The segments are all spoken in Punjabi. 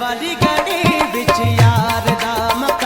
ਵਾਲੀ ਗਲੀ ਵਿੱਚ ਯਾਰ ਦਾ ਮਕਾਨ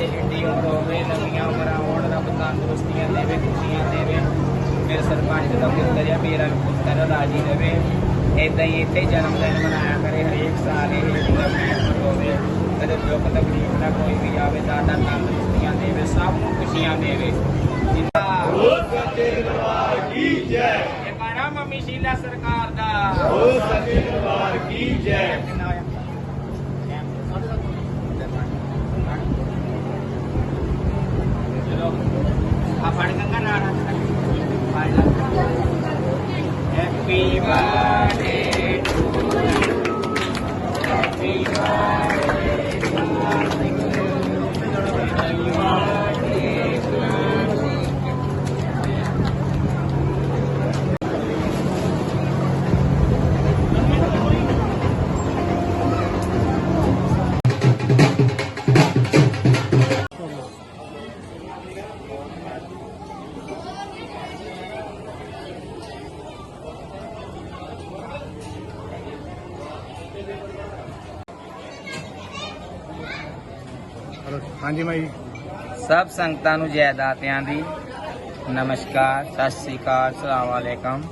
ਜੇ ਏਡੀ ਉਮਰ ਹੋਵੇ ਲੰਮੀਆਂ ਉਮਰਾਂ ਹੋਣ ਰੱਬ ਤੰਦਰੁਸਤੀਆਂ ਦੇਵੇ ਖੁਸ਼ੀਆਂ ਦੇਵੇ ਮੇਰੇ ਸਰਪੰਚ ਦਾ ਪੁੱਤਰ ਆ ਮੇਰਾ ਪੁੱਤਰ ਰਾਜੀ ਰਵੇ। ਇਦਾਂ ਹੀ ਇੱਥੇ ਜਨਮ ਦਿਨ ਮਨਾਇਆ ਕਰੇ ਹਰੇਕ ਸਾਲ ਇਹ ਜਿਹੜਾ ਮਹਿਫਲ ਹੋਵੇ ਕਦੇ ਦੁੱਖ ਤਕਲੀਫ ਨਾ ਕੋਈ ਵੀ ਆਵੇ ਦਾਦਾ ਤੰਦਰੁਸਤੀਆਂ ਦੇਵੇ ਸਭ ਨੂੰ ਖੁਸ਼ੀਆਂ ਦੇਵੇ। ਜਿੰਦਾ ਹੋ ਸੱਚੇ ਦਰਬਾਰ ਕੀ ਜੈ। ਇਹ ਬਾਰਾ ਮਮੀ ਸ਼ੀਲਾ ਸਰਕਾਰ ਦਾ। ਹੋ ਸੱਚੇ ਹਾਂਜੀ ਮਾਈ। ਸਭ ਸੰਗਤਾਂ ਨੂੰ ਜੈ ਦਾਤਿਆਂ ਦੀ ਨਮਸਕਾਰ, ਸਤਿ ਸ੍ਰੀ ਅਕਾਲ, ਸਲਾਮ ਵਾਲੇਕਮ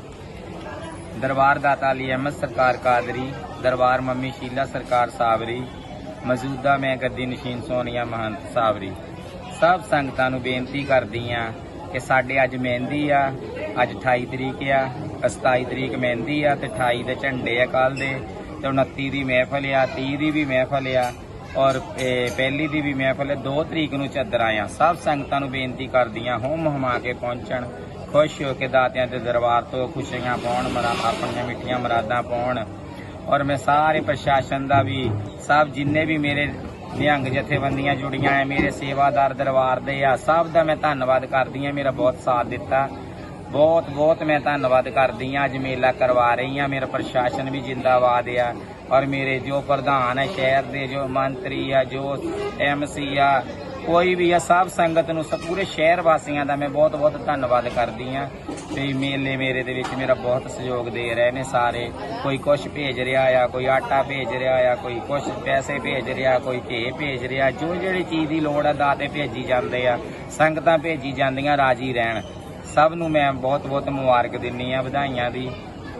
ਦਰਬਾਰ ਦਾਤਾ ਅਲੀ ਅਹਿਮਦ ਸਰਕਾਰ ਕਾਦਰੀ, ਦਰਬਾਰ ਮੰਮੀ ਸ਼ੀਲਾ ਸਰਕਾਰ ਸਾਵਰੀ ਮੌਜੂਦਾ ਮੈਂ ਗੱਦੀ ਨਸ਼ੀਨ ਸੋਨੀਆ ਮਹੰਤ ਸਾਵਰੀ ਸਭ ਸੰਗਤਾਂ ਨੂੰ ਬੇਨਤੀ ਕਰਦੀ ਆ ਕਿ ਸਾਡੇ ਅੱਜ ਮਹਿੰਦੀ ਆ, ਅੱਜ 28 ਤਰੀਕ ਆ 27 ਤਰੀਕ ਮਹਿੰਦੀ ਆ ਤੇ 28 ਦੇ ਝੰਡੇ ਆ ਕੱਲ ਦੇ ਤੇ 29 ਦੀ ਮਹਿਫਲ ਆ 30 ਦੀ ਵੀ ਮਹਿਫਲ ਆ। ਔਰ, ਇਹ ਪਹਿਲੀ ਦੀ ਵੀ ਮਹਿਫਲ ਹੈ 2 ਤਰੀਕ ਨੂੰ ਚੱਦਰਾਂ ਆਇਆ। ਸਭ ਸੰਗਤਾਂ ਨੂੰ ਬੇਨਤੀ ਕਰਦੀਆਂ ਹੋਮ ਹਮਾ ਕੇ ਪਹੁੰਚਣ, ਖੁਸ਼ ਹੋ ਕੇ ਦਾਤਿਆਂ ਦੇ ਦਰਬਾਰ ਤੋਂ ਖੁਸ਼ੀਆਂ ਪਾਉਣ, ਮਰਾ, ਆਪਣੀਆਂ ਮਿੱਠੀਆਂ ਮਰਾਦਾਂ ਪਾਉਣ। ਔਰ ਮੈਂ ਸਾਰੇ ਪ੍ਰਸ਼ਾਸਨ ਦਾ ਵੀ, ਸਭ ਜਿੰਨੇ ਵੀ ਮੇਰੇ ਨਿਹੰਗ ਜਥੇਬੰਦੀਆਂ ਜੁੜੀਆਂ ਐ, ਮੇਰੇ ਸੇਵਾਦਾਰ ਦਰਬਾਰ ਦੇ ਆ, ਸਭ ਦਾ ਮੈਂ ਧੰਨਵਾਦ ਕਰਦੀ ਆ, ਮੇਰਾ ਬਹੁਤ ਸਾਥ ਦਿੱਤਾ। ਬਹੁਤ ਬਹੁਤ ਮੈਂ ਧੰਨਵਾਦ ਕਰਦੀ ਆ ਅੱਜ ਮੇਲਾ ਕਰਵਾ ਰਹੀ ਆ ਮੇਰਾ ਪ੍ਰਸ਼ਾਸਨ ਵੀ ਜਿੰਦਾਬਾਦ ਆ। ਔਰ ਮੇਰੇ ਜੋ ਪ੍ਰਧਾਨ ਹੈ, ਸ਼ਹਿਰ ਦੇ ਜੋ ਮੰਤਰੀ ਆ, ਜੋ ਐਮਸੀ ਆ, ਕੋਈ ਵੀ ਆ, ਸਭ ਸੰਗਤ ਨੂੰ, ਸਭ ਪੂਰੇ ਸ਼ਹਿਰ ਵਾਸੀਆਂ ਦਾ ਮੈਂ ਬਹੁਤ ਬਹੁਤ ਧੰਨਵਾਦ ਕਰਦੀ ਆ ਤੇ ਮੇਲੇ ਮੇਰੇ ਦੇ ਵਿੱਚ ਮੇਰਾ ਬਹੁਤ ਸਹਿਯੋਗ ਦੇ ਰਹੇ ਨੇ ਸਾਰੇ। ਕੋਈ ਕੁਝ ਭੇਜ ਰਿਹਾ ਆ, ਕੋਈ ਆਟਾ ਭੇਜ ਰਿਹਾ ਆ, ਕੋਈ ਕੁਝ ਪੈਸੇ ਭੇਜ ਰਿਹਾ, ਕੋਈ ਘੇ ਭੇਜ ਰਿਹਾ, ਜੋ ਜਿਹੜੀ ਚੀਜ਼ ਦੀ ਲੋੜ ਆ ਦਾਤੇ ਭੇਜੀ ਜਾਂਦੇ ਆ। ਸੰਗਤਾਂ ਭੇਜੀ ਜਾਂਦੀਆਂ, ਰਾਜੀ ਰਹਿਣ। ਸਭ ਨੂੰ ਮੈਂ ਬਹੁਤ ਬਹੁਤ ਮੁਬਾਰਕ ਦਿੰਨੀ ਆ, ਵਧਾਈਆਂ ਦੀ,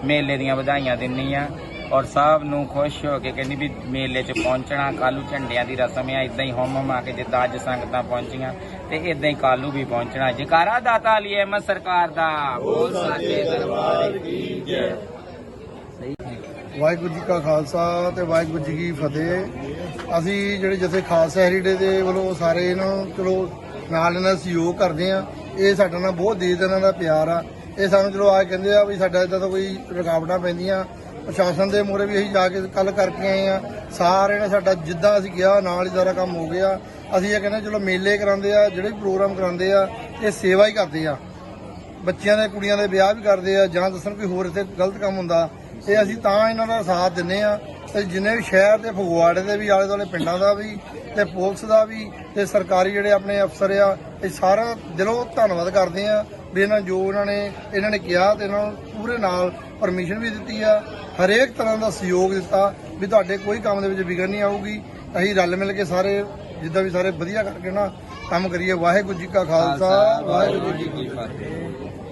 ਮੇਲੇ ਦੀਆਂ ਵਧਾਈਆਂ ਦਿੰਨੀ ਆ ਔਰ ਸਭ ਨੂੰ ਖੁਸ਼ ਹੋ ਕੇ ਕਹਿੰਦੀ ਵੀ ਮੇਲੇ 'ਚ ਪਹੁੰਚਣਾ, ਕਾਲੂ ਝੰਡਿਆਂ ਦੀ ਰਸਮ ਆ ਇਦਾਂ ਹੀ ਹਮ ਹਮਾ ਕੇ ਜਿੱਦਾਂ ਅੱਜ ਸੰਗਤਾਂ ਪਹੁੰਚੀਆਂ ਤੇ ਇਦਾਂ ਹੀ ਕਾਲੂ ਵੀ ਪਹੁੰਚਣਾ। ਜਕਾਰਾ ਦਾਤਾ ਅਲੀ ਅਹਿਮਦ ਸਰਕਾਰ ਦਾ। ਬੋਲ ਸਾਚੇ ਦਰਬਾਰ ਕੀ ਜੈ। ਵਾਹਿਗੁਰੂ ਜੀ ਕਾ ਖਾਲਸਾ ਤੇ ਵਾਹਿਗੁਰੂ ਜੀ ਕੀ ਫਤਿਹ। ਅਸੀਂ ਜਿਹੜੇ ਜਿੱਥੇ ਖਾਲਸਾ ਹੈਰੀਟੇਜ ਦੇ ਵੱਲੋਂ ਸਾਰੇ ਨੂੰ ਚਲੋ ਨਾਲ ਇਹਨਾਂ ਸਹਿਯੋਗ ਕਰਦੇ ਆ ਇਹ ਸਾਡੇ ਨਾਲ ਬਹੁਤ ਦੇਰ ਇਹਨਾਂ ਦਾ ਪਿਆਰ ਆ। ਇਹ ਸਾਨੂੰ ਚਲੋ ਆ ਕਹਿੰਦੇ ਆ ਵੀ ਸਾਡਾ ਇਦਾਂ ਤਾਂ ਕੋਈ ਰੁਕਾਵਟਾਂ ਪੈਂਦੀਆਂ। ਪ੍ਰਸ਼ਾਸਨ ਦੇ ਮੂਹਰੇ ਵੀ ਅਸੀਂ ਜਾ ਕੇ ਕੱਲ ਕਰਕੇ ਆਏ ਆ। ਸਾਰੇ ਨੇ ਸਾਡਾ ਜਿੱਦਾਂ ਅਸੀਂ ਗਿਆ ਨਾਲ ਹੀ ਸਾਰਾ ਕੰਮ ਹੋ ਗਿਆ। ਅਸੀਂ ਇਹ ਕਹਿੰਦੇ ਚਲੋ ਮੇਲੇ ਕਰਾਉਂਦੇ ਆ, ਜਿਹੜੇ ਵੀ ਪ੍ਰੋਗਰਾਮ ਕਰਾਉਂਦੇ ਆ, ਇਹ ਸੇਵਾ ਹੀ ਕਰਦੇ ਆ। ਬੱਚਿਆਂ ਦੇ, ਕੁੜੀਆਂ ਦੇ ਵਿਆਹ ਵੀ ਕਰਦੇ ਆ, ਜਾਂ ਦੱਸਣ ਕੋਈ ਹੋਰ ਇੱਥੇ ਗਲਤ ਕੰਮ ਹੁੰਦਾ, ਇਹ ਅਸੀਂ ਤਾਂ ਇਹਨਾਂ ਦਾ ਸਾਥ ਦਿੰਨੇ ਆ। ਤੇ ਜਿੰਨੇ ਵੀ ਸ਼ਹਿਰ ਤੇ ਫਗਵਾੜੇ ਦੇ ਵੀ, ਆਲੇ ਦੁਆਲੇ ਪਿੰਡਾਂ ਦਾ ਵੀ, ਤੇ ਪੁਲਿਸ ਦਾ ਵੀ, ਤੇ ਸਰਕਾਰੀ ਜਿਹੜੇ ਆਪਣੇ ਅਫਸਰ ਆ, ਇਹ ਸਾਰਾ ਦਿਲੋਂ ਧੰਨਵਾਦ ਕਰਦੇ ਆ ਵੀ ਇਹਨਾਂ ਜੋ ਇਹਨਾਂ ਨੇ ਇਹਨਾਂ ਨੇ ਕਿਹਾ ਤੇ ਇਹਨਾਂ ਨੂੰ ਪੂਰੇ ਨਾਲ ਪਰਮਿਸ਼ਨ ਵੀ ਦਿੱਤੀ ਆ। ਹਰੇਕ ਤਰ੍ਹਾਂ ਦਾ ਸਹਿਯੋਗ ਦਿੱਤਾ ਵੀ ਤੁਹਾਡੇ ਕੋਈ ਕੰਮ ਦੇ ਵਿੱਚ ਵਿਗੜ ਨਹੀਂ ਆਊਗੀ। ਅਸੀਂ ਰਲ ਮਿਲ ਕੇ ਸਾਰੇ, ਜਿੱਦਾਂ ਵੀ ਸਾਰੇ ਵਧੀਆ ਕਰਕੇ ਨਾ ਕੰਮ ਕਰੀਏ। ਵਾਹਿਗੁਰੂ ਜੀ ਕਾ ਖਾਲਸਾ, ਵਾਹਿਗੁਰੂ ਜੀ ਕੀ ਫਤਿਹ।